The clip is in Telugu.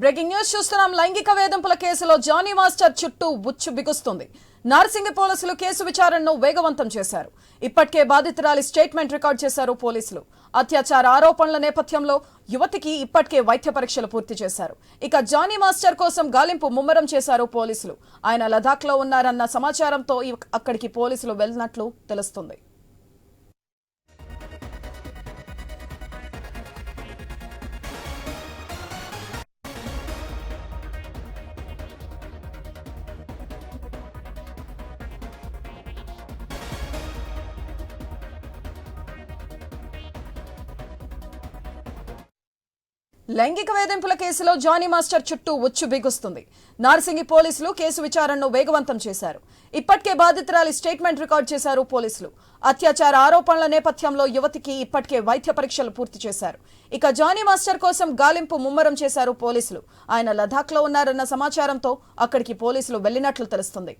బ్రేకింగ్ న్యూస్ చూస్తున్నాం. లైంగిక వేధింపుల కేసులో జానీ మాస్టర్ చుట్టూ ఉచ్చు బిగుస్తుంది. నార్సింగ్ పోలీసులు కేసు విచారణను వేగవంతం చేశారు. ఇప్పటికే బాధితురాలి స్టేట్మెంట్ రికార్డ్ చేశారు పోలీసులు. అత్యాచార ఆరోపణల నేపథ్యంలో యువతికి ఇప్పటికే వైద్య పరీక్షలు పూర్తి చేశారు. ఇక జానీ మాస్టర్ కోసం గాలింపు ముమ్మరం చేశారు పోలీసులు. ఆయన లదాఖ్లో ఉన్నారన్న సమాచారంతో అక్కడికి పోలీసులు వెళ్ళినట్లు తెలుస్తుంది. లైంగిక వేధింపుల కేసులో జానీ మాస్టర్ చుట్టూ ఉచ్చు బిగుస్తుంది. నార్సింగి పోలీసులు కేసు విచారణను వేగవంతం చేశారు. ఇప్పటికే బాధితురాలి స్టేట్మెంట్ రికార్డ్ చేశారు పోలీసులు. అత్యాచార ఆరోపణల నేపథ్యంలో యువతికి ఇప్పటికే వైద్య పరీక్షలు పూర్తి చేశారు. ఇక జానీ మాస్టర్ కోసం గాలింపు ముమ్మరం చేశారు పోలీసులు. ఆయన లదాఖ్లో ఉన్నారన్న సమాచారంతో అక్కడికి పోలీసులు వెళ్ళినట్లు తెలుస్తుంది.